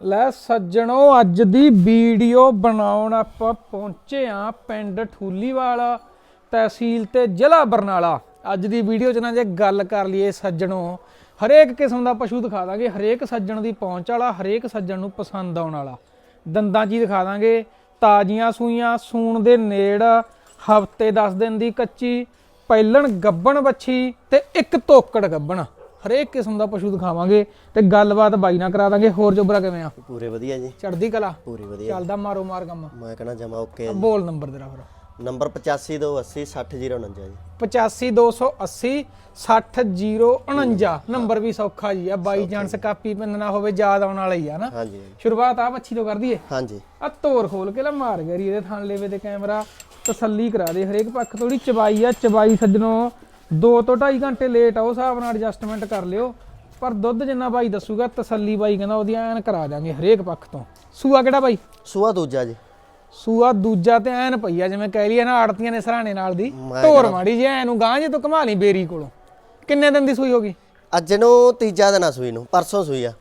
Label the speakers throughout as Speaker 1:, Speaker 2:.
Speaker 1: ਲੈ ਸੱਜਣੋ, ਅੱਜ ਦੀ ਵੀਡੀਓ ਬਣਾਉਣ ਆਪਾਂ ਪਹੁੰਚੇ ਆ ਪਿੰਡ ਠੂਲੀਵਾਲ, ਤਹਿਸੀਲ ਤੇ ਜ਼ਿਲ੍ਹਾ ਬਰਨਾਲਾ। ਅੱਜ ਦੀ ਵੀਡੀਓ 'ਚ ਨਾ ਜੇ ਗੱਲ ਕਰ ਲਈਏ ਸੱਜਣੋ, ਹਰੇਕ ਕਿਸਮ ਦਾ ਪਸ਼ੂ ਦਿਖਾ ਦਾਂਗੇ। ਹਰੇਕ ਸੱਜਣ ਦੀ ਪਹੁੰਚ ਵਾਲਾ, ਹਰੇਕ ਸੱਜਣ ਨੂੰ ਪਸੰਦ ਆਉਣ ਵਾਲਾ। ਦੰਦਾਂ 'ਚ ਹੀ ਦਿਖਾ ਦਾਂਗੇ। ਤਾਜ਼ੀਆਂ ਸੂਈਆਂ, ਸੂਣ ਦੇ ਨੇੜ, ਹਫ਼ਤੇ 10 ਦਿਨ ਦੀ ਕੱਚੀ, ਪਹਿਲਣ ਗੱਬਣ ਬੱਛੀ ਤੇ ਇੱਕ ਤੋਕੜ ਗੱਬਣ। ਹਰੇਕ ਕਿਸਮ ਦਾ ਪਸ਼ੂ ਦਿਖਾਵਾਂਗੇ ਤੇ ਗੱਲਬਾਤ ਬਾਈ ਨਾਲ ਕਰਾ ਦਾਂਗੇ। ਹੋਰ ਜੋਬਰਾ ਕਿਵੇਂ ਆ?
Speaker 2: ਪੂਰੇ ਵਧੀਆ ਜੀ।
Speaker 1: ਚੜਦੀ ਕਲਾ?
Speaker 2: ਪੂਰੀ ਵਧੀਆ।
Speaker 1: ਚੱਲਦਾ ਮਾਰੋ ਮਾਰ ਕੰਮ।
Speaker 2: ਮੈਂ ਕਹਣਾ ਜਮਾ ਓਕੇ
Speaker 1: ਬੋਲ ਨੰਬਰ ਤੇਰਾ ਫਿਰ।
Speaker 2: ਨੰਬਰ 8580 60049 ਜੀ।
Speaker 1: 85280 60049 ਨੰਬਰ ਵੀ ਸੌਖਾ ਜੀ ਆ। ਬਾਈ ਚਾਂਸ ਕਾਪੀ ਪੈਨ ਨਾ ਹੋਵੇ ਯਾਦ ਆਉਣ ਵਾਲਾ ਹੀ ਆ ਨਾ।
Speaker 2: ਹਾਂਜੀ
Speaker 1: ਸ਼ੁਰੂਆਤ ਆ ਮੱਛੀ ਤੋਂ ਕਰ ਦਈਏ।
Speaker 2: ਹਾਂਜੀ।
Speaker 1: ਆ ਤੋਰ ਖੋਲ ਕੇ ਲਾ ਮਾਰ ਗਰੀ ਇਹਦੇ ਥਾਂ ਲੇਵੇ ਤੇ ਕੈਮਰਾ। ਤਸੱਲੀ ਕਰਾ ਦੇ ਹਰੇਕ ਪੱਖ ਥੋੜੀ ਚਬਾਈ ਆ ਚਬਾਈ ਸੱਜਣੋ। 2 ਤੋਂ 2.5 ਘੰਟੇ ਲੇਟ ਆ ਉਹ ਹਿਸਾਬ ਨਾਲ ਐਡਜਸਟਮੈਂਟ ਕਰ ਲਿਓ। ਪਰ ਦੁੱਧ ਜਿੰਨਾ ਬਾਈ ਦੱਸੂਗਾ ਤਸੱਲੀ ਬਾਈ ਕਹਿੰਦਾ ਉਹਦੀ ਐਨ ਕਰਾ ਦਾਂਗੇ ਹਰੇਕ ਪੱਖ ਤੋਂ। ਸੂਆ ਕਿਹੜਾ ਬਾਈ?
Speaker 2: ਸੂਆ ਦੂਜਾ ਜੀ।
Speaker 1: ਸੂਆ ਦੂਜਾ ਤੇ ਐਨ ਪਈ ਆ ਜਿਵੇਂ ਕਹਿ ਲਈਏ ਨਾ ਆੜਤੀਆਂ ਨੇ ਸਰਾਣੇ ਨਾਲ ਦੀ। ਢੋਰ ਮਾੜੀ ਜੇ ਐਨੂੰ ਗਾਂ ਜੇ ਤੂੰ ਕਮਾ ਲਈ ਬੇਰੀ ਕੋਲੋਂ। ਕਿੰਨੇ ਦਿਨ ਦੀ ਸੂਈ ਹੋਗੀ
Speaker 2: ਅੱਜ ਨੂੰ ਤੀਜਾ ਦਿਨ ਆ ਸੂਈ ਨੂੰ ਪਰਸੋਂ ਸੂਈ ਆ।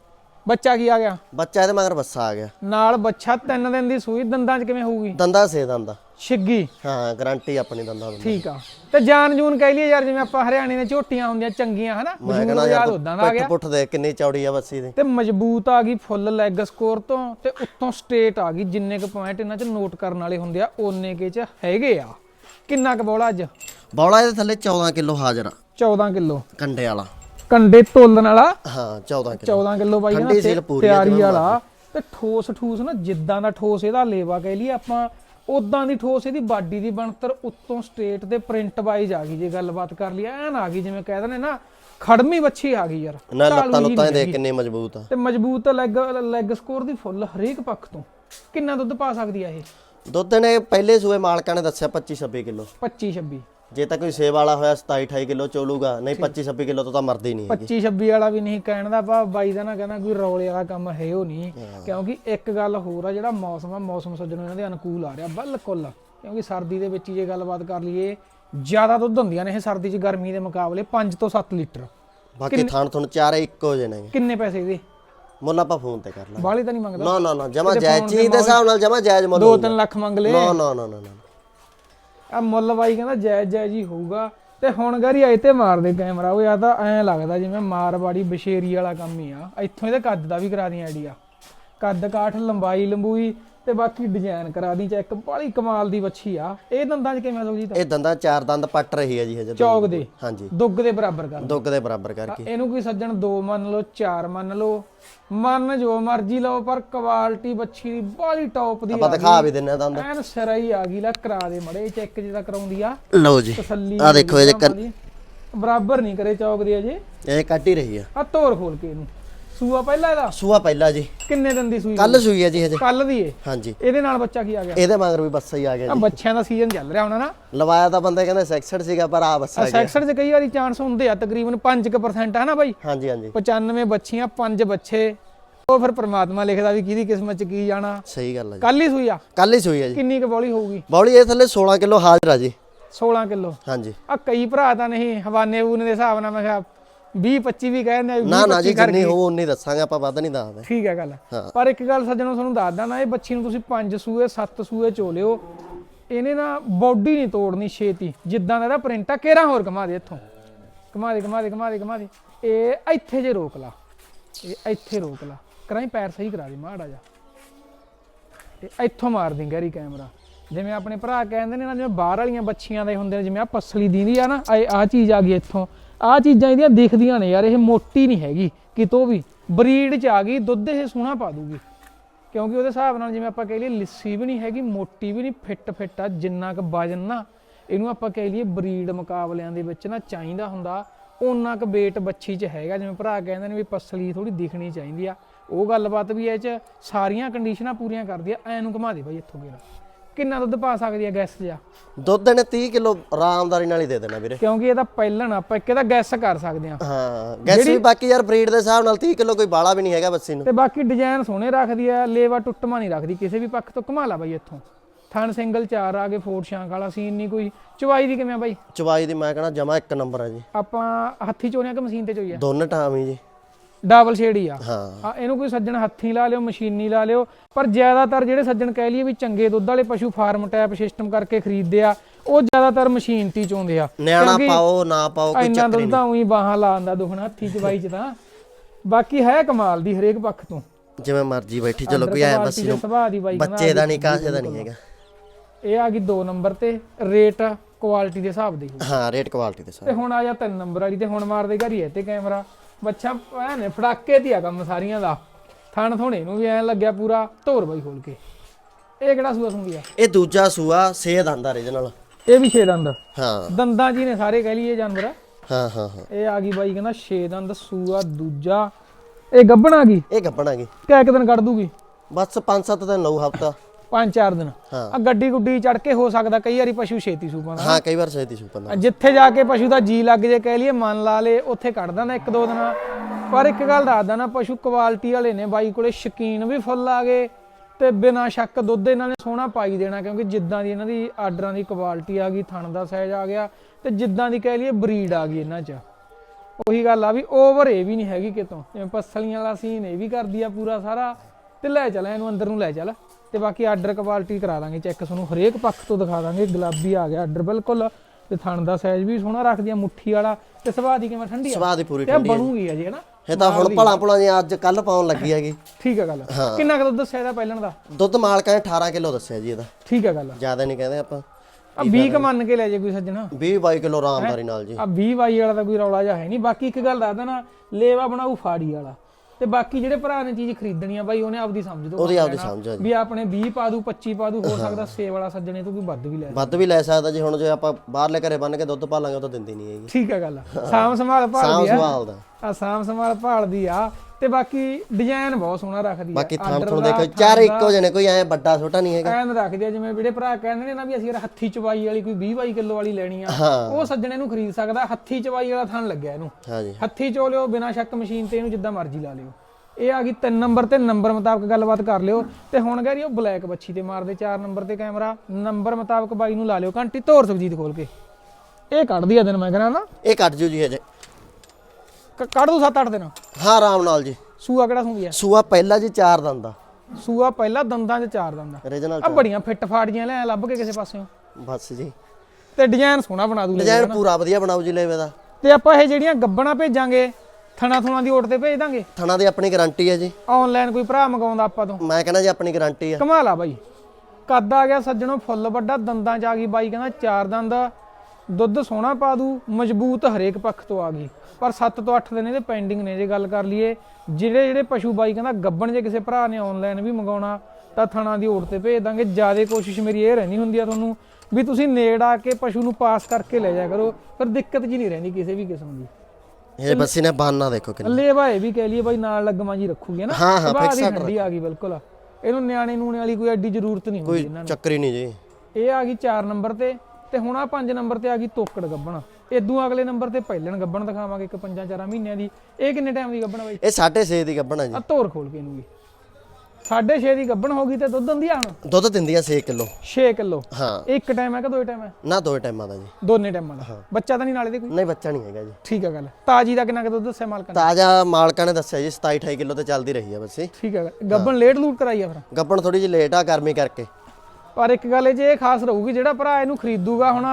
Speaker 1: ਬੱਚਾ ਕੀ ਆ ਗਿਆ?
Speaker 2: ਬੱਚਾ ਇਹਦੇ ਮਗਰ ਬੱਸਾ ਆ ਗਿਆ।
Speaker 1: ਨਾਲ ਬੱਚਾ ਤਿੰਨ ਦਿਨ ਦੀ ਸੂਈ ਦੰਦਾਂ 'ਚ ਕਿਵੇਂ ਹੋਊਗੀ?
Speaker 2: ਦੰਦਾ ਸੇ ਦੰਦਾ।
Speaker 1: ਛਿੱਗੀ।
Speaker 2: ਹਾਂ ਗਾਰੰਟੀ ਆਪਣੀ ਦੰਦਾ ਦੀ।
Speaker 1: ਠੀਕ ਆ। ਤੇ ਜਾਨ ਜੂਨ ਕਹਿ ਲਈਏ ਯਾਰ ਜਿਵੇਂ ਆਪਾਂ ਹਰਿਆਣੇ ਦੇ ਝੋਟੀਆਂ ਹੁੰਦੀਆਂ ਚੰਗੀਆਂ ਹਨਾ?
Speaker 2: ਮੈਂ
Speaker 1: ਮਜਬੂਤ
Speaker 2: ਯਾਰ
Speaker 1: ਉਦਾਂ ਦਾ ਆ ਗਿਆ।
Speaker 2: ਪੁੱਠ ਦੇ ਕਿੰਨੀ ਚੌੜੀ ਆ ਬੱਸੀ ਦੀ।
Speaker 1: ਤੇ ਮਜ਼ਬੂਤ ਆ ਗਈ ਫੁੱਲ ਲੈਗ ਸਕੋਰ ਤੋਂ ਤੇ ਉੱਤੋਂ ਸਟੇਟ ਆ ਗਈ। ਜਿੰਨੇ ਕੁ ਪੁਆਇੰਟ ਇਹਨਾਂ 'ਚ ਨੋਟ ਕਰਨ ਵਾਲੇ ਹੁੰਦੇ ਆ ਓਨੇ ਕੇ 'ਚ ਹੈਗੇ ਆ। ਕਿੰਨਾ ਕੁ ਬੋਲਾ ਅੱਜ?
Speaker 2: ਬੌਲਾ ਇਹਦੇ ਥੱਲੇ 14 ਕਿਲੋ ਹਾਜ਼ਰ ਆ।
Speaker 1: 14 ਕਿਲੋ।
Speaker 2: ਕੰਡੇ ਵਾਲਾ।
Speaker 1: ਕੰਡੇ ਤੋਲਣ ਵਾਲਾ।
Speaker 2: ਹਾਂ 14 ਕਿਲੋ।
Speaker 1: 14 ਕਿਲੋ ਬਾਈ ਨਾ
Speaker 2: ਠੰਡੀ ਸੀਲ ਪੂਰੀ ਆ
Speaker 1: ਤਿਆਰੀ
Speaker 2: ਜਿਵੇਂ
Speaker 1: ਵਾਲਾ। ਤੇ ਠੋਸ ਠੂਸ ਨਾ ਜਿੱਦਾਂ ਦਾ ਠੋਸ ਇਹਦਾ ਲੇਵਾ ਕਹਿ ਲਈ ਆਪਾਂ ਉਦਾਂ ਦੀ ਠੋਸ ਇਹਦੀ ਬਾਡੀ ਦੀ ਬਣਤਰ ਉੱਤੋਂ ਸਟੇਟ ਤੇ ਪ੍ਰਿੰਟ ਵਾਈਜ਼ ਆ ਗਈ ਜੇ ਗੱਲਬਾਤ ਕਰ ਲਈ ਐਨ ਆ ਗਈ ਜਿਵੇਂ ਕਹਿ ਦਿੰਦੇ ਨਾ ਖੜਮੀ ਬੱਚੀ ਆ ਗਈ ਯਾਰ।
Speaker 2: ਨਾ ਲੱਤਾਂ ਲੁੱਤਾਂ ਦੇ। ਕਿੰਨੇ ਮਜ਼ਬੂਤ ਆ।
Speaker 1: ਤੇ ਮਜ਼ਬੂਤ ਲੈਗ ਲੈਗ ਸਕੋਰ ਦੀ ਫੁੱਲ ਹਰੇਕ ਪੱਖ ਤੋਂ। ਕਿੰਨਾ ਦੁੱਧ ਪਾ ਸਕਦੀ ਆ ਇਹ?
Speaker 2: ਦੁੱਧ ਨੇ ਪਹਿਲੇ ਸੂਏ ਮਾਲਕਾਂ ਨੇ ਦੱਸਿਆ 25 26 ਕਿਲੋ।
Speaker 1: 25 26
Speaker 2: ਜੇ ਤਾਂ ਕੋਈ ਸੇਬ ਵਾਲਾ ਹੋਇਆ 27 28 ਕਿਲੋ ਚੋਲੂਗਾ ਨਹੀਂ 25 26 ਕਿਲੋ ਤੋਂ ਤਾਂ ਮਰਦੀ ਨਹੀਂ ਹੈਗੀ।
Speaker 1: 25 26 ਵਾਲਾ ਵੀ ਨਹੀਂ ਕਹਿਣ ਦਾ ਭਾ ਬਾਈ ਦਾ ਨਾ ਕਹਿੰਦਾ ਕੋਈ ਰੌਲੇ ਵਾਲਾ ਕੰਮ ਹੈ ਉਹ ਨਹੀਂ ਕਿਉਂਕਿ ਇੱਕ ਗੱਲ ਹੋਰ ਆ ਜਿਹੜਾ ਮੌਸਮ ਆ ਮੌਸਮ ਸੱਜਣੋਂ ਇਹਨਾਂ ਦੇ ਅਨੁਕੂਲ ਆ ਰਿਹਾ ਬਿਲਕੁਲ। ਕਿਉਂਕਿ ਸਰਦੀ ਦੇ ਵਿੱਚ ਜੇ ਗੱਲਬਾਤ ਕਰ ਲਈਏ ਜ਼ਿਆਦਾ ਦੁੱਧ ਹੁੰਦੀਆਂ ਨੇ ਇਹ ਸਰਦੀ 'ਚ ਗਰਮੀ ਦੇ ਮੁਕਾਬਲੇ 5 ਤੋਂ 7 ਲੀਟਰ।
Speaker 2: ਬਾਕੀ ਥਣ ਤੁਹਾਨੂੰ ਚਾਰੇ ਇੱਕੋ ਜਿਹੇ ਨੇ।
Speaker 1: ਕਿੰਨੇ ਪੈਸੇ ਇਹਦੇ?
Speaker 2: ਮੁੱਲ ਆਪਾਂ ਫੋਨ ਤੇ ਕਰ ਲਾਂਗੇ।
Speaker 1: ਬਾਹਲੀ ਤਾਂ ਨਹੀਂ ਮੰਗਦਾ।
Speaker 2: ਨਾ ਨਾ ਨਾ ਜਮਾ ਜਾਇਜ਼ ਚੀਜ਼ ਦੇ ਹਿਸਾਬ ਨਾਲ ਜਮਾ ਜਾਇਜ਼ ਮੁੱਲ
Speaker 1: 2-3 ਲੱਖ ਮੰਗ
Speaker 2: ਨਾ ਨਾ ਨਾ ਨਾ ਨਾ।
Speaker 1: ਆ ਮੁੱਲ ਬਾਈ ਕਹਿੰਦਾ ਜਾਇਜ਼ ਜਾਇਜ਼ ਹੀ ਹੋਊਗਾ। ਤੇ ਹੁਣ ਗਰੀ ਆਏ ਤੇ ਮਾਰਦੇ ਕੈਮਰਾ ਉਹ ਆ ਤਾਂ ਐਂ ਲੱਗਦਾ ਜਿਵੇਂ ਮਾਰਵਾੜੀ ਬਸ਼ੇਰੀ ਵਾਲਾ ਕੰਮ ਹੀ ਆ। ਇੱਥੋਂ ਇਹਦੇ ਕੱਦ ਦਾ ਵੀ ਕਰਾ ਦੀ ਆਈਡੀਆ ਕੱਦ ਕਾਠ, ਲੰਬਾਈ, ਲੰਬੂਈ ਤੇ ਬਾਕੀ ਡਿਜ਼ਾਈਨ ਕਰਾ ਦੀ ਚੈੱਕ ਬੜੀ ਕਮਾਲ ਦੀ ਵੱਛੀ ਆ। ਇਹ ਦੰਦਾਂ 'ਚ ਕਿਵੇਂ ਲੋਜੀ
Speaker 2: ਇਹ ਦੰਦਾਂ ਚਾਰ ਦੰਦ ਪੱਟ ਰਹੀ ਹੈ ਜੀ ਹਜੇ
Speaker 1: ਚੌਕ ਦੇ?
Speaker 2: ਹਾਂਜੀ।
Speaker 1: ਦੁੱਗ ਦੇ ਬਰਾਬਰ ਕਰ।
Speaker 2: ਦੁੱਗ ਦੇ ਬਰਾਬਰ ਕਰਕੇ।
Speaker 1: ਇਹਨੂੰ ਕੋਈ ਸੱਜਣ ਦੋ ਮੰਨ ਲਓ ਚਾਰ ਮੰਨ ਲਓ। ਮੰਨ ਜੋ ਮਰਜ਼ੀ ਲਓ ਪਰ ਕੁਆਲਿਟੀ ਬੱਚੀ ਦੀ ਬੜੀ ਟੌਪ ਦੀ
Speaker 2: ਆਪਾਂ ਦਿਖਾ ਵੀ ਦਿੰਨੇ ਆ ਦੰਦ
Speaker 1: ਐਨ ਸਿਰਾ ਹੀ ਆ ਗਈ ਲੈ ਕਰਾ ਦੇ ਮੜੇ ਚੈੱਕ ਜਿਹਦਾ ਕਰਾਉਂਦੀ ਆ।
Speaker 2: ਲਓ ਜੀ।
Speaker 1: ਤਸੱਲੀ
Speaker 2: ਆ ਦੇਖੋ
Speaker 1: ਜੀ ਬਰਾਬਰ ਨਹੀਂ ਕਰੇ ਚੌਕ ਦੇ ਅਜੇ।
Speaker 2: ਇਹ ਕੱਟ ਹੀ ਰਹੀ ਆ।
Speaker 1: ਆ ਤੋਰ ਖੋਲ ਕੇ ਇਹਨੂੰ। ਸੂਆ ਪਹਿਲਾ ਇਹਦਾ?
Speaker 2: ਸੂਆ ਪਹਿਲਾ ਜੀ।
Speaker 1: ਕਿੰਨੇ ਦਿਨ ਦੀ ਸੂਈ
Speaker 2: ਕੱਲ ਸੂਈ ਹੈ ਜੀ ਹਜੇ
Speaker 1: ਕੱਲ ਦੀ ਏ
Speaker 2: ਹਾਂਜੀ।
Speaker 1: ਇਹਦੇ ਨਾਲ ਬੱਚਾ ਕੀ ਆ ਗਿਆ?
Speaker 2: ਇਹਦੇ ਮਗਰ ਵੀ ਬੱਸਾ ਹੀ ਆ ਗਿਆ
Speaker 1: ਆ
Speaker 2: ਜੀ।
Speaker 1: ਬੱਚਿਆਂ ਦਾ ਸੀਜ਼ਨ ਚੱਲ ਰਿਹਾ ਹੋਣਾ ਨਾ
Speaker 2: ਲਵਾਇਆ ਤਾਂ ਬੰਦੇ ਕਹਿੰਦੇ 66 ਸੀਗਾ ਪਰ ਆ ਬੱਸਾ ਗਿਆ।
Speaker 1: ਸੈਕਸਰ 'ਚ ਕਈ ਵਾਰੀ ਚਾਂਸ ਹੁੰਦੇ ਆ ਤਕਰੀਬਨ 5% ਹੈ ਨਾ ਬਾਈ?
Speaker 2: ਹਾਂਜੀ ਹਾਂਜੀ।
Speaker 1: 95 ਬੱਚੀਆਂ 5 ਬੱਚੇ। ਉਹ ਫਿਰ ਪ੍ਰਮਾਤਮਾ ਲਿਖਦਾ ਵੀ ਕਿਹਦੀ ਕਿਸਮਤ 'ਚ ਕੀ ਜਾਣਾ।
Speaker 2: ਸਹੀ ਗੱਲ ਹੈ
Speaker 1: ਕੱਲ ਹੀ ਸੂਈ ਆ?
Speaker 2: ਕੱਲ ਹੀ ਸੂਈ ਹੈ ਜੀ।
Speaker 1: ਕਿੰਨੀ ਕੁ ਬੌਲੀ ਹੋਊਗੀ?
Speaker 2: ਬੌਲੀ ਇਹ ਥੱਲੇ 16 ਕਿਲੋ ਹਾਜ਼ਰ ਆ ਜੀ।
Speaker 1: 16 ਕਿਲੋ।
Speaker 2: ਹਾਂਜੀ।
Speaker 1: ਆ ਕਈ ਭਰਾ ਤਾਂ ਨਹੀਂ ਹਵਾਨੇ ਊਨੇ ਦੇ ਹਿਸਾਬ ਨਾਲ ਮੈਂ ਕਿਹਾ 20 25 ਵੀ ਕਹਿੰਦੇ ਆ
Speaker 2: ਨਾ ਨਾ ਜੀ ਜਿੰਨੀ ਹੋ ਉਨੀ ਦੱਸਾਂਗੇ ਆਪਾਂ ਵੱਧ ਨਹੀਂ ਦੱਸਦੇ।
Speaker 1: ਠੀਕ ਹੈ ਗੱਲ। ਪਰ ਇੱਕ ਗੱਲ ਸੱਜਣੋ ਤੁਹਾਨੂੰ ਦੱਸਦਾ ਨਾ ਇਹ ਬੱਚੀ ਨੂੰ ਤੁਸੀਂ 5 ਸੂਏ 7 ਸੂਏ ਚੋ ਲਿਓ ਇਹਨੇ ਨਾ ਬਾਡੀ ਨਹੀਂ ਤੋੜਨੀ ਛੇਤੀ। ਜਿੱਦਾਂ ਦਾ ਇਹਦਾ ਪ੍ਰਿੰਟ ਆ ਕੇਰਾ ਹੋਰ ਘਮਾ ਦੇ ਇੱਥੋਂ। ਘਮਾ ਦੇ ਘਮਾ ਦੇ ਘਮਾ ਦੇ ਘਮਾ ਦੇ। ਇਹ ਇੱਥੇ ਜੇ ਰੋਕ ਲਾ। ਇਹ ਇੱਥੇ ਰੋਕ ਲਾ। ਕਰਾਂ ਪੈਰ ਸਹੀ ਕਰਾ ਦੇ ਮਾੜਾ ਜਾ ਇਹ ਇੱਥੋਂ ਮਾਰ ਦੀ ਗੈਰੀ ਕੈਮਰਾ। ਜਿਵੇਂ ਆਪਣੇ ਭਰਾ ਕਹਿੰਦੇ ਨੇ ਨਾ ਜਿਵੇਂ ਬਾਹਰ ਵਾਲੀਆਂ ਬੱਚੀਆਂ ਦੇ ਹੁੰਦੇ ਨੇ ਜਿਵੇਂ ਆ ਪਸਲੀ ਦੀਂਦੀ ਆ ਨਾ ਆ ਚੀਜ਼ ਆ ਗਈ ਇੱਥੋਂ। ਆ ਚੀਜ਼ਾਂ ਇਹਦੀਆਂ ਦਿਖਦੀਆਂ ਨੇ ਯਾਰ, ਇਹ ਮੋਟੀ ਨਹੀਂ ਹੈਗੀ, ਕਿਤੋਂ ਵੀ। ਬਰੀਡ ਚ ਆ ਗਈ, ਦੁੱਧ ਇਹ ਸੋਹਣਾ ਪਾ ਦੂਗੀ। ਕਿਉਂਕਿ ਉਹਦੇ ਹਿਸਾਬ ਨਾਲ ਜਿਵੇਂ ਆਪਾਂ ਕਹਿ ਲਈਏ, ਲਿੱਸੀ ਵੀ ਨਹੀਂ ਹੈਗੀ, ਮੋਟੀ ਵੀ ਨਹੀਂ, ਫਿੱਟ ਫਿੱਟ ਆ, ਜਿੰਨਾ ਕੁ ਵਜਨ ਨਾ, ਇਹਨੂੰ ਆਪਾਂ ਕਹਿ ਲਈਏ ਬਰੀਡ ਮੁਕਾਬਲਿਆਂ ਦੇ ਵਿੱਚ ਨਾ ਚਾਹੀਦਾ ਹੁੰਦਾ। ਉਹਨਾਂ ਕੁ weight ਬੱਚੀ 'ਚ ਹੈਗਾ, ਜਿਵੇਂ ਭਰਾ ਕਹਿੰਦੇ ਨੇ ਵੀ ਪਸਲੀ ਥੋੜੀ ਦਿਖਣੀ ਚਾਹੀਦੀ ਆ। ਉਹ ਗੱਲਬਾਤ ਵੀ ਇਹ 'ਚ ਸਾਰੀਆਂ ਕੰਡੀਸ਼ਨਾਂ ਪੂਰੀਆਂ ਕਰਦੀ ਆ, ਐ ਨੂੰ ਘੁਮਾ ਦੇ ਬਾਈ ਇੱਥੋਂ ਗੇਰਾ ਕਿੰਨਾ ਦੁੱਧ ਪਾ ਸਕਦੀ ਆ ਗੈਸ ਜਿਆ
Speaker 2: ਦੁੱਧ ਨੇ 30 ਕਿਲੋ ਆਰਾਮਦਾਰੀ ਨਾਲ ਹੀ ਦੇ ਦੇਣਾ ਵੀਰੇ।
Speaker 1: ਕਿਉਂਕਿ ਇਹਦਾ ਪਹਿਲਣ ਆਪਾਂ ਇੱਕ ਇਹਦਾ ਗੈਸ ਕਰ ਸਕਦੇ ਆ
Speaker 2: ਹਾਂ ਗੈਸ ਵੀ ਬਾਕੀ ਯਾਰ ਬਰੀਡ ਦੇ ਹਿਸਾਬ ਨਾਲ 30 ਕਿਲੋ ਕੋਈ ਬਾਲਾ ਵੀ ਨਹੀਂ ਹੈਗਾ ਬੱਸੀ ਨੂੰ।
Speaker 1: ਤੇ ਬਾਕੀ ਡਿਜ਼ਾਈਨ ਸੋਹਣੇ ਰੱਖਦੀ ਆ ਲੇਵਾ ਟੁੱਟਮਾ ਨਹੀਂ ਰੱਖਦੀ ਕਿਸੇ ਵੀ ਪੱਖ ਤੋਂ ਘੁਮਾ ਲਾ ਬਾਈ ਇੱਥੋਂ। ਥਣ ਸਿੰਗਲ ਚਾਰ ਆ ਗਏ ਫੋਰ ਸ਼ਾਂਕ ਵਾਲਾ ਸੀਨ ਨਹੀਂ ਕੋਈ। ਚਵਾਈ ਦੀ ਕਿਵੇਂ ਆ ਬਾਈ?
Speaker 2: ਚਵਾਈ ਦੀ ਮੈਂ ਕਹਣਾ ਜਮਾ ਇੱਕ ਨੰਬਰ ਹੈ ਜੀ।
Speaker 1: ਆਪਾਂ ਹੱਥੀ ਚੋਣਿਆ ਕਿ ਮਸ਼ੀਨ ਤੇ ਚੋਈ ਆ
Speaker 2: ਦੋਨੇ ਟਾਈਮ ਹੀ ਜੀ।
Speaker 1: ਡਬਲ ਸ਼ੇਡ ਹੀ ਆ।
Speaker 2: ਹਾਂ।
Speaker 1: ਆ ਇਹਨੂੰ ਕੋਈ ਸੱਜਣ ਹੱਥੀਂ ਲਾ ਲਿਓ ਮਸ਼ੀਨੀ ਲਾ ਲਿਓ ਪਰ ਜ਼ਿਆਦਾਤਰ ਜਿਹੜੇ ਸੱਜਣ ਕਹਿ ਲਈਏ ਵੀ ਚੰਗੇ ਦੁੱਧ ਵਾਲੇ ਪਸ਼ੂ ਫਾਰਮ ਟਾਈਪ ਸਿਸਟਮ ਕਰਕੇ ਖਰੀਦਦੇ ਆ ਉਹ ਜ਼ਿਆਦਾਤਰ ਮਸ਼ੀਨ ਤੀ ਚਾਉਂਦੇ ਆ।
Speaker 2: ਨਿਆਣਾ
Speaker 1: ਕਿਉਂਕਿ
Speaker 2: ਪਾਓ ਨਾ ਪਾਓ ਕੋਈ
Speaker 1: ਇੰਨਾ
Speaker 2: ਚੱਕਰ
Speaker 1: ਦੁੱਧ
Speaker 2: ਨਹੀਂ।
Speaker 1: ਤਾਂ ਉਹੀ ਬਾਹਾਂ ਲਾਉਂਦਾ ਦੁਖਣਾ ਹੱਥੀ ਚਵਾਈ ਚ ਤਾਂ। ਬਾਕੀ ਹੈ ਕਮਾਲ ਦੀ ਹਰੇਕ ਪੱਖ ਤੋਂ।
Speaker 2: ਜਿਵੇਂ ਮਰਜ਼ੀ ਬੈਠੀ ਚਲੋ ਕੋਈ ਐ ਬੱਸੀ ਨੂੰ
Speaker 1: ਸੁਭਾਅ ਦੀ ਬਾਈ
Speaker 2: ਬੱਚੇ ਦਾ ਨਹੀਂ ਕਾਸੇ ਦਾ ਨਹੀਂ ਹੈਗਾ।
Speaker 1: ਇਹ ਆ ਗਈ 2 ਨੰਬਰ ਤੇ ਰੇਟ ਕੁਆਲਿਟੀ ਦੇ ਹਿਸਾਬ ਦੀ।
Speaker 2: ਹਾਂ ਰੇਟ ਕੁਆਲਿਟੀ ਦੇ
Speaker 1: ਤੇ
Speaker 2: ਸਾਰੇ
Speaker 1: ਹੁਣ ਆ ਜਾ 3 ਨੰਬਰ ਵਾਲੀ ਤੇ ਹੁਣ ਮਾਰਦੇ ਘਰੀ ਐ ਤੇ ਕੈਮਰਾ। ਬੱਚਾ ਐਨ ਫੜਾਕੇ ਦੀ ਆ ਕੰਮ ਸਾਰੀਆਂ ਦਾ। ਥਣ ਥੋਣੇ ਨੂੰ ਵੀ ਐ ਲੱਗਿਆ ਪੂਰਾ ਧੋਰ ਬਾਈ ਖੋਲ ਕੇ। ਇਹ ਕਿਹੜਾ ਸੂਆ ਸੁੰਗੀ ਆ?
Speaker 2: ਇਹ ਦੂਜਾ ਸੂਆ ਸੇਧ ਆਂਦਾ ਰੀਜਨਲ
Speaker 1: ਇਹ ਵੀ 6 ਦੰਦ
Speaker 2: ਹਾਂ।
Speaker 1: ਦੰਦਾਂ ਜੀ ਨੇ ਸਾਰੇ ਕਹਿ ਲਈਏ ਜਾਨਵਰ।
Speaker 2: ਹਾਂ ਹਾਂ ਹਾਂ।
Speaker 1: ਇਹ ਆ ਗਈ ਬਾਈ ਕਹਿੰਦਾ 6 ਦੰਦ ਸੂਆ ਦੂਜਾ। ਇਹ ਗੱਬਣ ਆ ਗਈ?
Speaker 2: ਇਹ ਗੱਪਣਾਗੀ
Speaker 1: ਕਿਆ ਇੱਕ ਦਿਨ ਕੱਢ ਦੂਗੀ?
Speaker 2: ਬਸ 5-7 ਦਿਨ ਲਊ ਹਫਤਾ।
Speaker 1: ਪੰਜ ਚਾਰ ਦਿਨ।
Speaker 2: ਹਾਂ।
Speaker 1: ਆ ਗੱਡੀ ਗੁੱਡੀ ਚੜ ਕੇ ਹੋ ਸਕਦਾ ਕਈ ਵਾਰੀ ਪਸ਼ੂ ਛੇਤੀ ਸੂਪਾਂ
Speaker 2: ਹਾਂ ਕਈ ਵਾਰ ਸੇਤੀ ਸੂਪੰਦਾ
Speaker 1: ਜਿੱਥੇ ਜਾ ਕੇ ਪਸ਼ੂ ਦਾ ਜੀ ਲੱਗ ਜੇ ਕਹਿ ਲਈਏ ਮਨ ਲਾ ਲੇ ਉੱਥੇ ਕੱਢਦਾ ਨਾ ਇੱਕ ਦੋ ਦਿਨ। ਪਰ ਇੱਕ ਗੱਲ ਦੱਸਦਾ ਨਾ ਪਸ਼ੂ ਕੁਆਲਿਟੀ ਵਾਲੇ ਨੇ ਬਾਈ ਕੋਲੇ ਸ਼ਕੀਨ ਵੀ ਫੁੱਲ ਆ ਗਏ ਤੇ ਬਿਨਾਂ ਸ਼ੱਕ ਦੁੱਧ ਇਹਨਾਂ ਨੇ ਸੋਹਣਾ ਪਾਈ ਦੇਣਾ ਕਿਉਂਕਿ ਜਿੱਦਾਂ ਦੀ ਇਹਨਾਂ ਦੀ ਆਰਡਰਾਂ ਦੀ ਕੁਆਲਿਟੀ ਆ ਗਈ ਥਣ ਦਾ ਸਾਈਜ਼ ਆ ਗਿਆ ਤੇ ਜਿੱਦਾਂ ਦੀ ਕਹਿ ਲਈਏ ਬਰੀਡ ਆ ਗਈ ਇਹਨਾਂ 'ਚ। ਉਹੀ ਗੱਲ ਆ ਵੀ ਓਵਰ ਇਹ ਵੀ ਨਹੀਂ ਹੈਗੀ ਕਿਤੋਂ। ਜਿਵੇਂ ਪਸਲੀਆਂ ਵਾਲਾ ਸੀਨ ਇਹ ਵੀ ਕਰਦੀ ਆ ਪੂਰਾ ਸਾਰਾ। ਤੇ ਲੈ ਚੱਲ ਇਹਨੂੰ ਅੰਦਰ ਨੂੰ ਲੈ ਚੱਲ। ਤੇ ਬਾਕੀ ਆਰਡਰ ਕੁਆਲਿਟੀ ਕਰਾ ਦਾਂਗੇ ਚੈੱਕ ਤੁਹਾਨੂੰ ਹਰੇਕ ਪੱਖ ਤੋਂ ਦਿਖਾ ਦਾਂਗੇ ਗੁਲਾਬੀ ਆ ਗਿਆ ਆਰਡਰ ਬਿਲਕੁਲ ਤੇ ਥਣ ਦਾ ਸਾਈਜ਼ ਵੀ ਸੋਹਣਾ ਰੱਖਦੀ ਆ ਮੁੱਠੀ ਵਾਲਾ ਤੇ ਸੁਭਾਅ ਦੀ ਕਿਵੇਂ ਠੰਡੀ ਆ?
Speaker 2: ਸਵਾਦ ਦੀ ਪੂਰੀ ਠੰਡੀ ਹੈ
Speaker 1: ਬਣੂਗੀ ਅਜੇ ਹਨਾ?
Speaker 2: ਇਹ ਤਾਂ ਹੁਣ ਭਲਾ ਭਲਾ ਜੀ ਅੱਜ ਕੱਲ ਪਾਉਣ ਲੱਗੀ ਹੈਗੀ।
Speaker 1: ਠੀਕ ਆ ਗੱਲ। ਕਿੰਨਾ ਕੁ ਦੁੱਧ ਦੱਸਿਆ ਇਹਦਾ ਪਹਿਲਣ ਦਾ?
Speaker 2: ਦੁੱਧ ਮਾਲਕਾਂ ਨੇ 18 ਕਿਲੋ ਦੱਸਿਆ ਜੀ ਇਹਦਾ।
Speaker 1: ਠੀਕ ਆ ਗੱਲ।
Speaker 2: ਜ਼ਿਆਦਾ ਨਹੀਂ ਕਹਿੰਦੇ ਆਪਾਂ।
Speaker 1: ਆ 20 ਕ ਮੰਨ ਕੇ ਲੈ ਜੇ ਕੋਈ ਸੱਜਣਾ।
Speaker 2: 20 22 ਕਿਲੋ ਆਰਾਮਦਾਰੀ ਨਾਲ ਜੀ।
Speaker 1: ਆ 20 ਬਾਈ ਵਾਲਾ ਤਾਂ ਕੋਈ ਰੌਲਾ ਜਿਹਾ ਹੈ ਨਹੀਂ। ਬਾਕੀ ਇੱਕ ਗੱਲ ਦੱਸਦਾ ਨਾ ਲੇਵਾ ਬਣਾਉ ਫਾੜੀ ਵਾਲਾ। ਤੇ ਬਾਕੀ ਜਿਹੜੇ ਭਰਾ ਨੇ ਚੀਜ਼ ਖਰੀਦਣੀ ਆ ਬਾਈ ਉਹਨੇ ਆਪਦੀ ਸਮਝ ਦੋ
Speaker 2: ਉਹਦੀ ਆਪਦੀ ਸਮਝ ਆ ਜੀ।
Speaker 1: ਵੀ ਆਪਣੇ 20 ਪਾ ਦੂ 25 ਪਾ ਦੂ ਹੋ ਸਕਦਾ ਸੇ ਵਾਲਾ ਸੱਜਣੇ ਤੋਂ ਕੋਈ ਵੱਧ ਵੀ ਲੈ
Speaker 2: ਵੱਧ ਵੀ ਲੈ ਸਕਦਾ ਜੀ ਹੁਣ ਜੇ ਆਪਾਂ ਬਾਹਰਲੇ ਘਰੇ ਬੰਨ ਕੇ ਦੁੱਧ ਪਾਲਾਂਗੇ ਉਹ ਤਾਂ ਦਿੰਦੀ ਨਹੀਂ ਹੈਗੀ।
Speaker 1: ਠੀਕ ਆ ਗੱਲ ਸਾਮ ਸੰਭਾਲ
Speaker 2: ਸਾਂਭ
Speaker 1: ਭਾਲਦੀ ਆ।
Speaker 2: ਸਵਾਲ ਦਾ।
Speaker 1: ਆ ਸਾਮ ਸੰਭਾਲ ਭਾਲਦੀ ਆ। ਤੇ ਬਾਕੀ ਡਿਜ਼ਾਈਨ ਬਹੁਤ ਸੋਹਣਾ ਰੱਖਦੀ ਆ।
Speaker 2: ਬਾਕੀ ਥਾਂ
Speaker 1: ਦਾ,
Speaker 2: ਦੇਖੋ ਚਾਰ ਇੱਕੋ ਜਣੇ ਕੋਈ ਐ ਵੱਡਾ ਛੋਟਾ ਨਹੀਂ ਹੈਗਾ।
Speaker 1: ਐਨ ਰੱਖਦੇ ਆ ਜਿਵੇਂ ਵੀਰੇ ਭਰਾ ਕਹਿੰਦੇ ਨੇ ਨਾ ਵੀ ਅਸੀਂ ਯਾਰ ਹੱਥੀ ਚਵਾਈ ਵਾਲੀ ਕੋਈ 20 22 ਕਿਲੋ ਵਾਲੀ ਲੈਣੀ ਆ
Speaker 2: ਹਾਂ।
Speaker 1: ਉਹ ਸੱਜਣੇ ਨੂੰ ਖਰੀਦ ਸਕਦਾ ਹੱਥੀ ਚਵਾਈ ਵਾਲਾ ਥਣ ਲੱਗਿਆ ਇਹਨੂੰ।
Speaker 2: ਹਾਂ
Speaker 1: ਹੱਥੀ ਚੋ ਲਿਓ ਬਿਨਾਂ ਸ਼ੱਕ ਮਸ਼ੀਨ ਤੇ ਇਹਨੂੰ ਜਿੱਦਾਂ ਮਰਜ਼ੀ ਲਾ ਲਿਓ। ਇਹ ਆ ਗਈ 3 ਨੰਬਰ ਤੇ ਨੰਬਰ ਮੁਤਾਬਕ ਗੱਲਬਾਤ ਕਰ ਲਿਓ। ਤੇ ਹੁਣ ਗੈਰੀ ਉਹ ਬਲੈਕ ਬੱਚੀ ਤੇ ਮਾਰਦੇ 4 ਨੰਬਰ ਤੇ ਕੈਮਰਾ ਨੰਬਰ ਮੁਤਾਬਕ ਬਾਈ ਨੂੰ ਲਾ ਲਿਓ। ਘੰਟੀ ਧੋਰ ਸੁਖਜੀਤ ਖੋਲ ਕੇ। ਇਹ ਕੱਢਦੀ ਆ ਦਿਨ ਮੈਂ ਕਹਿੰਦਾ ਨਾ।
Speaker 2: ਇਹ ਕੱਟ ਜੂ ਜੀ ਹਜੇ।
Speaker 1: ਕ- ਕੱਢ ਦੂ 7-8 ਦਿਨ।
Speaker 2: ਹਾਂ ਆਰਾਮ ਨਾਲ ਜੀ।
Speaker 1: ਸੂਆ ਕਿਹੜਾ ਆ
Speaker 2: ਸੂਆ ਪਹਿਲਾ ਜੀ ਚਾਰ ਦੰਦ ਦਾ
Speaker 1: ਸੂਆ ਪਹਿਲਾਂ ਦੰਦਾਂ 'ਚ ਚਾਰ ਦੰਦਾਂ
Speaker 2: ਰੀਜਨਲ
Speaker 1: ਆ ਬੜੀਆਂ ਫਿੱਟ ਫਾੜ ਜੀਆਂ ਲੈ ਲੱਭ ਕੇ ਕਿਸੇ ਪਾਸਿਓਂ।
Speaker 2: ਬਸ ਜੀ।
Speaker 1: ਤੇ ਡਿਜ਼ਾਈਨ ਸੋਹਣਾ ਬਣਾ ਦੂ
Speaker 2: ਡਿਜ਼ਾਈਨ ਪੂਰਾ ਵਧੀਆ ਬਣਾਓ ਜੀ ਲੈਵੇ ਦਾ।
Speaker 1: ਤੇ ਆਪਾਂ ਇਹ ਜਿਹੜੀਆਂ ਗੱਬਣਾ ਭੇਜਾਂਗੇ ਥਣਾ ਥੁਣਾ ਦੀ ਓਟ ਤੇ ਭੇਜ ਦਾਂਗੇ?
Speaker 2: ਥਣਾ ਦੀ ਆਪਣੀ ਗਾਰੰਟੀ ਹੈ ਜੀ।
Speaker 1: ਆਨਲਾਈਨ ਕੋਈ ਭਰਾ ਮੰਗਾਉਂਦਾ ਆਪਾਂ ਤੋਂ?
Speaker 2: ਮੈਂ ਕਹਿੰਦਾ ਜੀ ਆਪਣੀ ਗਾਰੰਟੀ ਆ।
Speaker 1: ਕਮਾਲ ਆ ਬਾਈ। ਕੱਦ ਆ ਗਿਆ ਸੱਜਣੋ ਫੁੱਲ ਵੱਡਾ ਦੰਦਾਂ ਚ ਆ ਗਈ ਬਾਈ ਕਹਿੰਦਾ ਚਾਰ ਦੰਦ ਦੁੱਧ ਸੋਹਣਾ ਪਾ ਦੂ ਮਜ਼ਬੂਤ ਹਰੇਕ ਪੱਖ ਤੋਂ ਆ ਗਈ। ਪਰ 7 ਤੋਂ 8 ਦਿਨ ਇਹਦੇ ਪੈਂਡਿੰਗ ਨੇ ਜੇ ਗੱਲ ਕਰ ਲਈਏ। ਜਿਹੜੇ ਜਿਹੜੇ ਪਸ਼ੂ ਬਾਈ ਕਹਿੰਦਾ ਗੱਬਣ ਜੇ ਕਿਸੇ ਭਰਾ ਨੇ ਆਨਲਾਈਨ ਵੀ ਮੰਗਾਉਣਾ ਤਾਂ ਥਣਾ ਦੀ ਓਟ ਤੇ ਭੇਜ ਦਾਂਗੇ। ਜ਼ਿਆਦਾ ਕੋਸ਼ਿਸ਼ ਮੇਰੀ ਇਹ ਰਹਿੰਦੀ ਹੁੰਦੀ ਆ ਤੁਹਾਨੂੰ ਵੀ ਤੁਸੀਂ ਨੇੜ ਆ ਕੇ ਪਸ਼ੂ ਨੂੰ ਪਾਸ ਕਰਕੇ ਲੈ ਜਾਇਆ ਕਰੋ ਪਰ ਦਿੱਕਤ ਜੀ ਨਹੀਂ ਰਹਿੰਦੀ ਕਿਸੇ ਵੀ ਕਿਸਮ ਦੀ।
Speaker 2: ਇਹ ਬੱਸੀ ਨੇ ਬਾਨਾ ਦੇਖੋ ਕਿੰਨਾ।
Speaker 1: ਅੱਲੇ ਭਾਏ ਵੀ ਕਹਿ ਲਈਏ ਬਾਈ ਨਾਲ ਲੱਗਮਾ ਜੀ ਰੱਖੂਗੀ ਨਾ?
Speaker 2: ਹਾਂ, ਹਾਂ, fixed
Speaker 1: ਠੰਡੀ ਆ ਗਈ ਬਿਲਕੁਲ। ਇਹਨੂੰ ਨਿਆਣੇ ਨੂਣੇ ਵਾਲੀ ਕੋਈ ਐਡੀ ਜ਼ਰੂਰਤ ਨਹੀਂ ਹੁੰਦੀ
Speaker 2: ਕੋਈ
Speaker 1: ਇਹਨਾਂ ਨੂੰ।
Speaker 2: ਚੱਕਰ ਹੀ ਨਹੀਂ ਜੀ।
Speaker 1: ਇਹ ਆ ਗਈ 4 ਨੰਬਰ ਤੇ। ਤੇ ਹੁਣ ਆ 5 ਨੰਬਰ ਤੇ ਆ ਗਈ ਤੋਕੜ ਗੱਬਣ। ਇਦੋਂ ਅਗਲੇ ਨੰਬਰ ਤੇ ਪਹਿਲਣ ਗੱਬਣ ਦਿਖਾਵਾਂਗੇ ਇੱਕ ਪੰਜਾਂ ਚਾਰਾਂ ਮਹੀਨਿਆਂ ਦੀ। ਇਹ ਕਿੰਨੇ ਟਾਈਮ ਦੀ ਗੱਬਣ ਆ ਬਾਈ?
Speaker 2: ਇਹ 6.5 ਦੀ ਗੱਭਣਾ ਜੀ।
Speaker 1: ਆ ਧੋਰ ਖੋਲ ਕੇ ਇਹਨੂੰ ਵੀ। 6.5 ਦੀ ਗੱਬਣ ਹੋ ਗਈ ਤੇ ਦੁੱਧ ਦਿੰਦੀ ਆ ਹੁਣ?
Speaker 2: ਦੁੱਧ ਦਿੰਦੀਆਂ 6 ਕਿਲੋ।
Speaker 1: 6 ਕਿਲੋ?
Speaker 2: ਹਾਂ।
Speaker 1: ਇੱਕ ਟਾਈਮ ਹੈ ਕਿ ਦੋ ਟਾਈਮ ਹੈ
Speaker 2: ਨਾ ਦੋ ਟਾਈਮਾਂ ਦਾ ਜੀ।
Speaker 1: ਦੋਨੇ ਟਾਈਮਾਂ ਦਾ ਬੱਚਾ ਤਾਂ ਨਹੀਂ ਨਾਲੇ ਦੇ ਕੋਈ?
Speaker 2: ਨਹੀਂ ਬੱਚਾ ਨਹੀਂ ਹੈਗਾ ਜੀ।
Speaker 1: ਠੀਕ ਹੈ ਗੱਲ। ਤਾਜੀ ਦਾ ਕਿੰਨਾ ਕੁ ਦੁੱਧ ਦੱਸਿਆ ਮਾਲਕਾਂ ਨੇ?
Speaker 2: ਤਾਜ਼ਾ ਮਾਲਕਾਂ ਨੇ ਦੱਸਿਆ ਜੀ 27 28 ਕਿਲੋ ਤੇ ਚੱਲਦੀ ਰਹੀ ਆ ਬੱਸੀ
Speaker 1: ਠੀਕ ਹੈ। ਗੱਬਣ ਲੇਟ ਲੂਟ ਕਰਾਈ ਆ ਫਿਰ?
Speaker 2: ਗੱਭਣ ਥੋੜੀ ਜਿਹੀ ਲੇਟ ਆ ਗਰਮੀ ਕਰਕੇ।
Speaker 1: ਪਰ ਇੱਕ ਗੱਲ ਇਹ ਜੇ ਇਹ ਖਾਸ ਰਹੂਗੀ ਜਿਹੜਾ ਭਰਾ ਇਹਨੂੰ ਖਰੀਦੂਗਾ ਹੁਣ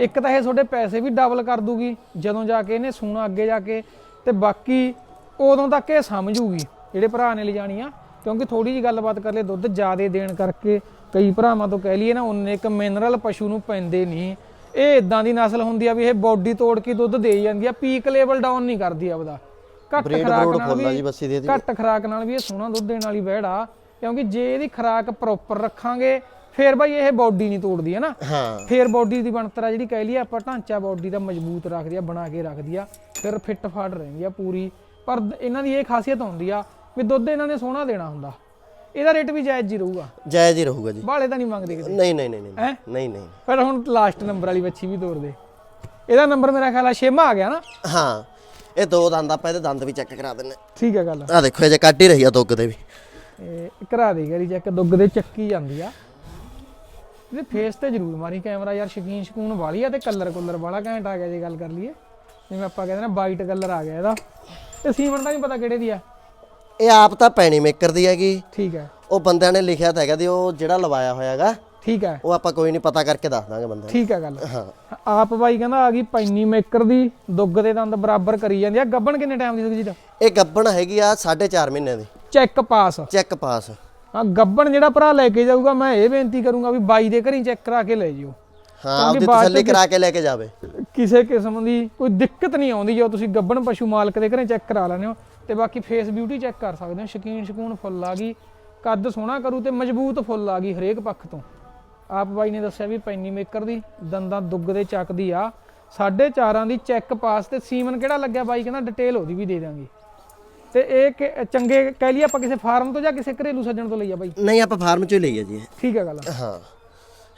Speaker 1: ਇੱਕ ਤਾਂ ਇਹ ਤੁਹਾਡੇ ਪੈਸੇ ਵੀ ਡਬਲ ਕਰ ਦੂਗੀ ਜਦੋਂ ਜਾ ਕੇ ਇਹਨੇ ਸੂਣਾ ਅੱਗੇ ਜਾ ਕੇ ਤੇ ਬਾਕੀ ਉਦੋਂ ਤੱਕ ਇਹ ਸਮਝੂਗੀ ਜਿਹੜੇ ਭਰਾ ਨੇ ਲਿਜਾਣੀ ਆ ਕਿਉਂਕਿ ਥੋੜੀ ਜੀ ਗੱਲਬਾਤ ਕਰ ਲਈ ਦੁੱਧ ਜ਼ਿਆਦੇ ਦੇਣ ਕਰਕੇ ਕਈ ਭਰਾਵਾਂ ਤੋਂ ਕਹਿ ਲਈਏ ਨਾ ਉਹਨੇ ਇੱਕ ਮਿਨਰਲ ਪਸ਼ੂ ਨੂੰ ਪੈਂਦੇ ਨਹੀਂ ਇਹ ਇਦਾਂ ਦੀ ਨਸਲ ਹੁੰਦੀ ਆ ਵੀ ਇਹ ਬੋਡੀ ਤੋੜ ਕੇ ਦੁੱਧ ਦੇ ਜਾਂਦੀ ਆ ਪੀਕ ਲੈਵਲ ਡਾਊਨ ਨਹੀਂ ਕਰਦੀ ਆਪਦਾ। ਘੱਟ ਖਰਾਕ ਨਾਲ ਵੀ ਘੱਟ ਖਰਾਕ ਨਾਲ ਵੀ ਇਹ ਸੋਹਣਾ ਦੁੱਧ ਦੇਣ ਵਾਲੀ ਵਹਿੜ ਆ ਕਿਉਂਕਿ ਜੇ ਇਹਦੀ ਖਰਾਕ ਪ੍ਰੋਪਰ ਰੱਖਾਂਗੇ ਫੇਰ ਬਾਈ ਇਹ ਬਾਡੀ ਨਹੀਂ ਤੋੜਦੀ ਹੈ ਨਾ?
Speaker 2: ਹਾਂ।
Speaker 1: ਫੇਰ ਬਾਡੀ ਦੀ ਬਣਤਰ ਆ ਜਿਹੜੀ ਕਹਿ ਲਈਏ ਆਪਾਂ ਢਾਂਚਾ ਬਾਡੀ ਦਾ ਮਜ਼ਬੂਤ ਰੱਖਦੀ ਆ ਬਣਾ ਕੇ ਰੱਖਦੀ ਆ ਫਿਰ ਫਿੱਟ ਫਾੜ ਰਹਿੰਦੀ ਆ ਪੂਰੀ। ਪਰ ਇਹਨਾਂ ਦੀ ਇਹ ਖਾਸੀਅਤ ਹੁੰਦੀ ਆ ਵੀ ਦੁੱਧ ਇਹਨਾਂ ਨੇ ਸੋਹਣਾ ਦੇਣਾ ਹੁੰਦਾ। ਇਹਦਾ ਰੇਟ ਵੀ ਜਾਇਜ਼ ਹੀ ਰਹੂਗਾ।
Speaker 2: ਜਾਇਜ਼ ਹੀ ਰਹੂਗਾ ਜੀ।
Speaker 1: ਬਾਲੇ ਤਾਂ ਨਹੀਂ ਮੰਗਦੇ ਕਿਤੇ
Speaker 2: ਨਹੀਂ ਨਹੀਂ ਨਹੀਂ ਨਹੀਂ? ਨਹੀਂ ਨਹੀਂ।
Speaker 1: ਪਰ ਹੁਣ ਲਾਸਟ ਨੰਬਰ ਵਾਲੀ ਬੱਚੀ ਵੀ ਤੋੜ ਦੇ। ਇਹਦਾ ਨੰਬਰ ਮੇਰਾ ਖਿਆਲ ਆ ਛੇਮਾ ਆ ਗਿਆ ਨਾ?
Speaker 2: ਹਾਂ ਇਹ ਦੋ ਦੰਦ ਆਪਾਂ ਇਹਦੇ ਦੰਦ ਵੀ ਚੈੱਕ ਕਰਾ ਦਿੰਨੇ
Speaker 1: ਠੀਕ ਹੈ ਗੱਲ।
Speaker 2: ਆ ਦੇਖੋ ਇਹ ਜੇ ਕੱਢ ਹੀ ਰਹੀ ਆ ਦੁੱਗ ਦੇ ਵੀ।
Speaker 1: ਇਹ ਕਰਾ ਦੇ ਗਰੀ ਚੈੱਕ ਦੁੱਗ ਦੇ ਚੱਕੀ ਜਾਂਦੀ ਆ। ਇਹਦੇ ਫੇਸ ਤੇ ਜ਼ਰੂਰ ਮਾਰੀ ਕੈਮਰਾ ਯਾਰ ਸ਼ਕੀਨ ਸ਼ਕੂਨ ਵਾਲੀ ਆ ਤੇ ਕਲਰ ਕੁਲਰ ਵਾਲਾ ਘੈਂਟ ਆ ਗਿਆ ਜੇ ਗੱਲ ਕਰ ਲਈਏ। ਜਿਵੇਂ ਆਪਾਂ ਕਹਿੰਦੇ ਨਾ ਵਾਈਟ ਕਲਰ ਆ ਗਿਆ ਇਹਦਾ। ਤੇ ਸੀਮਨ ਦਾ ਨਹੀਂ ਪਤਾ ਕਿਹੜੇ ਦੀ ਆ।
Speaker 2: ਇਹ ਆਪ ਤਾਂ ਪੈਣੀ ਮੇਕਰ ਦੀ ਹੈਗੀ।
Speaker 1: ਠੀਕ ਹੈ।
Speaker 2: ਉਹ ਬੰਦਿਆਂ ਨੇ ਲਿਖਿਆ ਤਾਂ ਹੈਗਾ ਦੀ ਉਹ ਜਿਹੜਾ ਲਵਾਇਆ ਹੋਇਆ ਹੈਗਾ
Speaker 1: ਠੀਕ ਹੈ।
Speaker 2: ਉਹ ਆਪਾਂ ਕੋਈ ਨਹੀਂ ਪਤਾ ਕਰਕੇ ਦੱਸ ਦਾਂਗੇ ਬੰਦੇ
Speaker 1: ਠੀਕ ਹੈ ਗੱਲ।
Speaker 2: ਹਾਂ।
Speaker 1: ਆਪ ਬਾਈ ਕਹਿੰਦਾ ਆ ਗਈ ਪੈਨੀ ਮੇਕਰ ਦੀ ਦੁੱਗ ਦੇ ਦੰਦ ਬਰਾਬਰ ਕਰੀ ਜਾਂਦੀ ਆ। ਗੱਬਣ ਕਿੰਨੇ ਟਾਈਮ ਦੀ ਸੁਖਜੀਤ
Speaker 2: ਇਹ ਗੱਬਣ ਹੈਗੀ ਆ 4.5 ਮਹੀਨੇ ਦੀ।
Speaker 1: ਚੈੱਕ ਪਾਸ
Speaker 2: ਚੈੱਕ ਪਾਸ
Speaker 1: ਆ ਗੱਬਣ ਜਿਹੜਾ ਭਰਾ ਲੈ ਕੇ ਜਾਊਗਾ ਮੈਂ ਇਹ ਬੇਨਤੀ ਕਰੂੰਗਾ ਵੀ ਬਾਈ ਦੇ ਘਰੀ ਚੈੱਕ ਕਰਾ ਕੇ ਲੈ ਜਿਓ।
Speaker 2: ਹਾਂ ਆਪਦੀ ਤਸੱਲੀ ਕਰਾ ਕੇ ਲੈ ਕੇ ਜਾਵੇ।
Speaker 1: ਕਿਸੇ ਕਿਸਮ ਦੀ ਕੋਈ ਦਿੱਕਤ ਨਹੀਂ ਆਉਂਦੀ ਜੋ ਤੁਸੀਂ ਗੱਬਣ ਪਸ਼ੂ ਮਾਲਕ ਦੇ ਘਰੇ ਚੈੱਕ ਕਰਾ ਲੈਂਦੇ ਹੋ ਤੇ ਬਾਕੀ ਫੇਸ ਬਿਊਟੀ ਚੈੱਕ ਕਰ ਸਕਦੇ ਹੋ। ਸ਼ਕੀਨ ਸ਼ਕੂਨ ਫੁੱਲ ਆ ਗਈ ਕੱਦ ਸੋਹਣਾ ਕਰੂ ਤੇ ਮਜ਼ਬੂਤ ਫੁੱਲ ਆ ਗਈ ਹਰੇਕ ਪੱਖ ਤੋਂ। ਆਪ ਬਾਈ ਨੇ ਦੱਸਿਆ ਵੀ ਪੈਨੀ ਮੇਕਰ ਦੀ ਦੰਦਾਂ ਦੁੱਗ ਦੇ ਚੱਕਦੀ ਆ। ਸਾਢੇ ਚਾਰਾਂ ਦੀ ਚੈੱਕ ਪਾਸ ਤੇ ਸੀਮਨ ਕਿਹੜਾ ਲੱਗਿਆ ਬਾਈ? ਕਹਿੰਦਾ ਡਿਟੇਲ ਉਹਦੀ ਵੀ ਦੇ ਦਾਂਗੇ ਤੇ ਇਹ ਕਿ- ਚੰਗੇ ਕਹਿ ਲਈ ਆਪਾਂ ਕਿਸੇ ਫਾਰਮ ਤੋਂ ਜਾਂ ਕਿਸੇ ਘਰੇਲੂ ਸੱਜਣ ਤੋਂ ਲਈ ਆ ਬਾਈ?
Speaker 2: ਨਹੀਂ ਆਪਾਂ ਫਾਰਮ ਚੋਂ ਹੀ ਲਈ ਹੈ ਜੀ। ਇਹ।
Speaker 1: ਠੀਕ ਹੈ ਗੱਲ
Speaker 2: ਹਾਂ।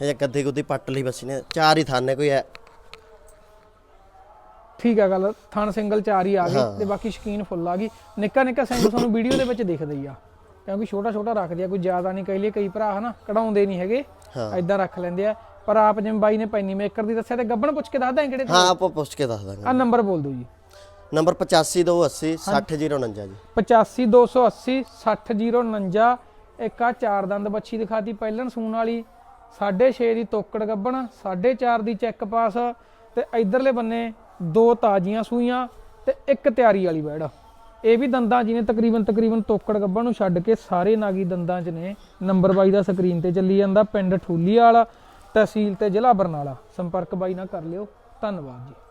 Speaker 2: ਇਹ ਗੱਦੀ ਗੁੱਦੀ ਪੱਟ ਲਈ ਬਸ ਨੇ ਚਾਰ ਹੀ ਥਾਨੇ ਕੋਈ ਹੈ।
Speaker 1: ਠੀਕ ਹੈ ਗੱਲ ਥਣ ਸਿੰਗਲ ਚਾਰ ਹੀ ਆ ਗਈ ਤੇ ਬਾਕੀ ਸ਼ਕੀਨ ਫੁੱਲ ਆ ਗਈ। ਨਿੱਕਾ ਨਿੱਕਾ ਸਿੰਗਲ ਤੁਹਾਨੂੰ ਵੀਡੀਓ ਦੇ ਵਿੱਚ ਦਿਖਦਾ ਹੀ ਆ। ਕਿਉਂਕਿ ਛੋਟਾ ਛੋਟਾ ਰੱਖਦੇ ਆ ਕੋਈ ਜ਼ਿਆਦਾ ਨਹੀਂ ਕਈ ਲਈ ਕਈ ਭਰਾ ਹਨਾ ਕਢਾਉਂਦੇ ਨਹੀਂ ਹੈਗੇ
Speaker 2: ਹਾਂ।
Speaker 1: ਐਦਾਂ ਰੱਖ ਲੈਂਦੇ ਆ। ਪਰ ਆਪ ਜਿਵੇਂ ਬਾਈ ਨੇ ਪੈਨੀ ਮੇਕਰ ਦੀ ਦੱਸਿਆ ਤੇ ਗੱਬਣ ਪੁੱਛ ਕੇ ਦੱਸਦਾ ਕਿਹੜੇ
Speaker 2: ਹਾਂ ਆਪਾਂ ਪੁੱਛ ਕੇ ਦੱਸ ਦਾਂਗੇ।
Speaker 1: ਆ ਨੰਬਰ ਬੋਲ ਦਿਓ ਜੀ।
Speaker 2: ਨੰਬਰ 8528 60049 ਜੀ।
Speaker 1: 85280 60049 ਇੱਕ ਆ ਚਾਰ ਦੰਦ ਬੱਚੀ ਦਿਖਾਤੀ ਪਹਿਲਣ ਸੂਣ ਵਾਲੀ। 6.5 ਦੀ ਤੋਕੜ ਗੱਬਣ 4.5 ਦੀ ਚੈੱਕ ਪਾਸ ਤੇ ਇਧਰਲੇ ਬੰਨੇ ਦੋ ਤਾਜ਼ੀਆਂ ਸੂਈਆਂ ਤੇ ਇੱਕ ਤਿਆਰੀ ਵਾਲੀ ਬੈੜ। ਇਹ ਵੀ ਦੰਦਾਂ ਜਿਹਨੇ ਤਕਰੀਬਨ ਤਕਰੀਬਨ ਤੋਕੜ ਗੱਬਣ ਨੂੰ ਛੱਡ ਕੇ ਸਾਰੇ ਨਾਗੀ ਦੰਦਾਂ 'ਚ ਨੇ ਨੰਬਰ ਬਾਈ ਦਾ ਸਕਰੀਨ ਤੇ ਚੱਲੀ ਜਾਂਦਾ ਪਿੰਡ ਠੂਲੀ ਵਾਲਾ ਤਹਿਸੀਲ ਤੇ ਜ਼ਿਲ੍ਹਾ ਬਰਨਾਲਾ। ਸੰਪਰਕ ਬਾਈ ਨਾਲ ਕਰ ਲਿਓ। ਧੰਨਵਾਦ ਜੀ।